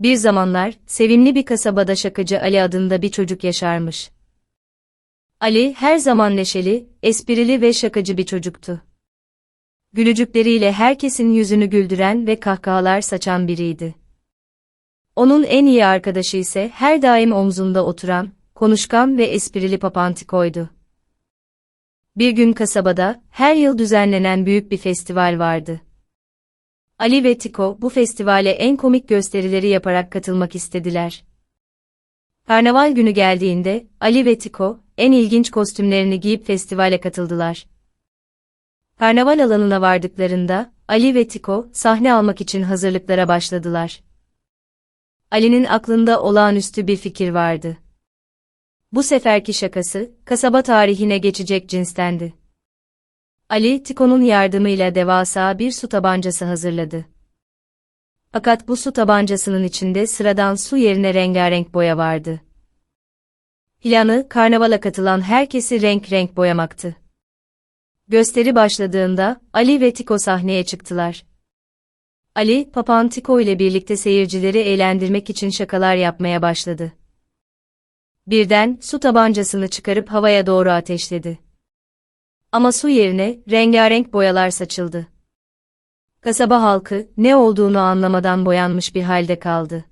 Bir zamanlar, sevimli bir kasabada şakacı Ali adında bir çocuk yaşarmış. Ali, her zaman neşeli, esprili ve şakacı bir çocuktu. Gülücükleriyle herkesin yüzünü güldüren ve kahkahalar saçan biriydi. Onun en iyi arkadaşı ise her daim omzunda oturan, konuşkan ve esprili Papantiko'ydu. Bir gün kasabada, her yıl düzenlenen büyük bir festival vardı. Ali ve Tiko bu festivale en komik gösterileri yaparak katılmak istediler. Karnaval günü geldiğinde, Ali ve Tiko, en ilginç kostümlerini giyip festivale katıldılar. Karnaval alanına vardıklarında, Ali ve Tiko, sahne almak için hazırlıklara başladılar. Ali'nin aklında olağanüstü bir fikir vardı. Bu seferki şakası, kasaba tarihine geçecek cinstendi. Ali, Tiko'nun yardımıyla devasa bir su tabancası hazırladı. Fakat bu su tabancasının içinde sıradan su yerine rengarenk boya vardı. Planı, karnavala katılan herkesi renk renk boyamaktı. Gösteri başladığında, Ali ve Tiko sahneye çıktılar. Ali, Papan Tiko ile birlikte seyircileri eğlendirmek için şakalar yapmaya başladı. Birden, su tabancasını çıkarıp havaya doğru ateşledi. Ama su yerine, rengarenk boyalar saçıldı. Kasaba halkı, ne olduğunu anlamadan boyanmış bir halde kaldı.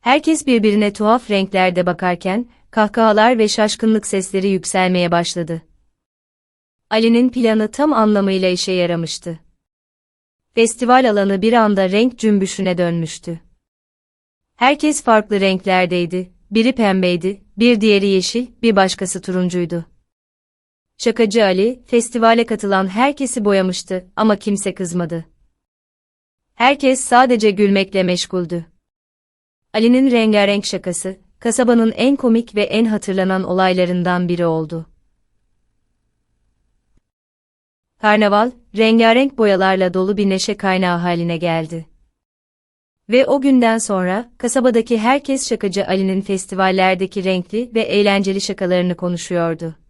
Herkes birbirine tuhaf renklerde bakarken, kahkahalar ve şaşkınlık sesleri yükselmeye başladı. Ali'nin planı tam anlamıyla işe yaramıştı. Festival alanı bir anda renk cümbüşüne dönmüştü. Herkes farklı renklerdeydi, biri pembeydi, bir diğeri yeşil, bir başkası turuncuydu. Şakacı Ali, festivale katılan herkesi boyamıştı ama kimse kızmadı. Herkes sadece gülmekle meşguldü. Ali'nin rengarenk şakası, kasabanın en komik ve en hatırlanan olaylarından biri oldu. Karnaval, rengarenk boyalarla dolu bir neşe kaynağı haline geldi. Ve o günden sonra, kasabadaki herkes şakacı Ali'nin festivallerdeki renkli ve eğlenceli şakalarını konuşuyordu.